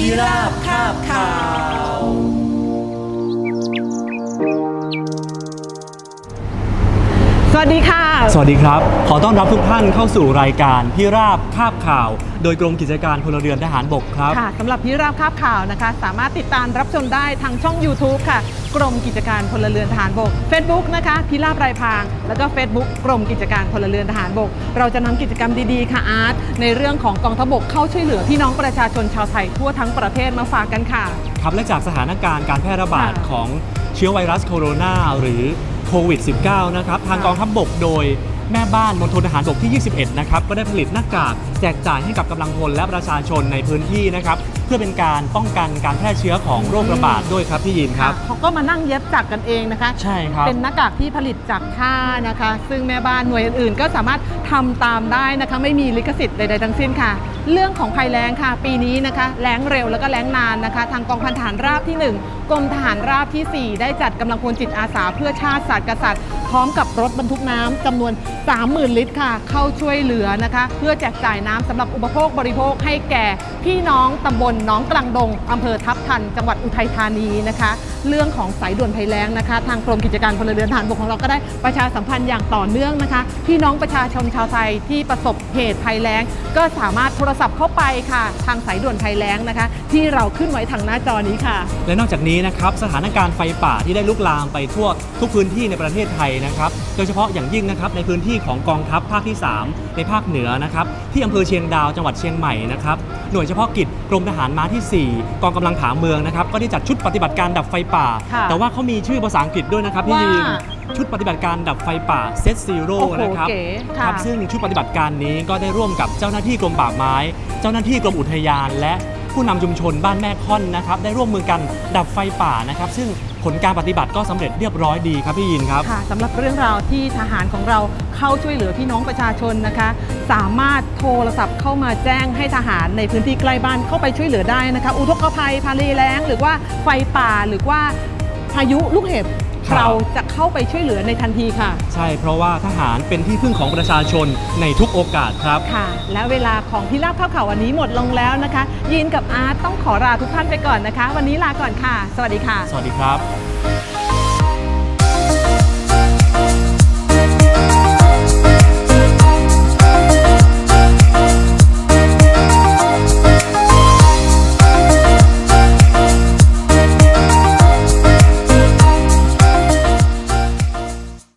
พิราบคาบขาว วัสดีค่ะ สวัสดีครับ ขอต้อนรับทุกท่านเข้าสู่รายการพิราบคาบข่าว โดยกรมกิจการพลเรือนทหารบกครับ ค่ะสำหรับพิราบคาบข่าวนะคะ สามารถติดตามรับชมได้ทางช่อง YouTube ค่ะ กรมกิจการพลเรือนทหารบก Facebook นะคะ พิราบรายพราง แล้วก็ Facebook กรมกิจการพลเรือนทหารบก เราจะนำกิจกรรมดีๆค่ะอาร์ตในเรื่องของกองทัพบกเข้าช่วยเหลือพี่น้องประชาชนชาวไทยทั่วทั้งประเทศมาฝากกันค่ะ ครับและจากสถานการณ์การแพร่ระบาดค่ะของเชื้อไวรัสโคโรนาหรือ โควิด -19 นะครับ ทางกองทัพบกโดย แม่บ้านมณฑลทหารบกที่ 21 นะครับ ก็ได้ผลิตหน้ากากแจกจ่ายให้กับกำลังพลและประชาชนในพื้นที่นะครับ เพื่อเป็นการป้องกันการแพร่เชื้อของโรคระบาดด้วยครับพี่ยินครับเขาก็มานั่งเย็บจักรกันเองนะคะ ใช่ครับ เป็นหน้ากากที่ผลิตจากผ้านะคะ ซึ่งแม่บ้านหน่วยอื่นๆ ก็สามารถทำตามได้นะคะ ไม่มีลิขสิทธิ์ใดๆทั้งสิ้นค่ะ เรื่องของภัยแล้งค่ะ ปีนี้นะคะแล้งเร็วแล้วก็แล้งนานนะคะ ทางกองพันทหารราบที่ 1กรมทหารราบทีสี่4 ได้จัดกำลังพลจิตอาสาเพื่อชาติศาสตร์กษัตริย์พร้อมกับรถบรรทุกน้ำจำนวน 30,000 ลิตรค่ะ เข้าช่วยเหลือนะคะ เพื่อแจกจ่ายน้ำสำหรับอุปโภคบริโภคให้แก่พี่น้องตำบลน้องกลางดงอำเภอทับทัน จังหวัดอุทัยธานีนะคะ เรื่องของสายด่วนภัยแล้งนะคะ ทางกรมกิจการพลเรือนทารบกของเราก็ได้ประชาสัมพันธ์อย่างต่อเนื่องนะคะ พี่น้องประชาชนชาวไทยที่ประสบเหตุภัยแล้ง ก็สามารถโทรศัพท์เข้าไปค่ะ ทางสายด่วนภัยแล้งนะคะ ที่เราขึ้นไว้ทางหน้าจอนี้ค่ะ และนอกจากนี้นะครับสถานการณ์ไฟป่าที่ได้ลุกลามไปทั่วทุกพื้นที่ในประเทศไทยนะครับโดยเฉพาะอย่างยิ่งนะครับในพื้นที่ของกองทัพภาคที่ 3 ในภาคเหนือนะครับที่อำเภอเชียงดาวจังหวัดเชียงใหม่นะครับหน่วยเฉพาะกิจกรมทหารม้าที่ 4 กองกำลังผาเมืองนะครับก็ได้จัดชุดปฏิบัติการดับไฟป่าค่ะแต่ว่าเขามีชื่อภาษาอังกฤษด้วยนะครับพี่ว่ายีนชุดปฏิบัติการดับไฟป่าเซตซีโร่โอ้โหนะครับเก๋คค่ะรับ ซึ่งชุดปฏิบัติการนี้ก็ได้ร่วมกับเจ้าหน้าที่กรมป่าไม้ เจ้าหน้าที่กรมอุทยานและผู้นำชุมชนบ้านแม่ค่อนนะครับได้ร่วมมือกันดับไฟป่านะครับ ซึ่งผลการปฏิบัติก็สำเร็จเรียบร้อยดีครับพี่ยินครับ ค่ะสำหรับเรื่องราวที่ทหารของเราเข้าช่วยเหลือพี่น้องประชาชนนะคะ สามารถโทรศัพท์เข้ามาแจ้งให้ทหารในพื้นที่ใกล้บ้านเข้าไปช่วยเหลือได้นะคะ อุทกภัยพารีแล้ง หรือว่าไฟป่าหรือว่าพายุลูกเห็บ ครับ เราจะเข้าไปช่วยเหลือในทันทีค่ะ ใช่เพราะว่าทหารเป็นที่พึ่งของประชาชนในทุกโอกาสครับ ค่ะ และเวลาของพิราบข้าวข่าววันนี้หมดลงแล้วนะคะ ยินกับอาร์ตต้องขอลาทุกท่านไปก่อนนะคะ วันนี้ลาก่อนค่ะ สวัสดีค่ะ สวัสดีครับ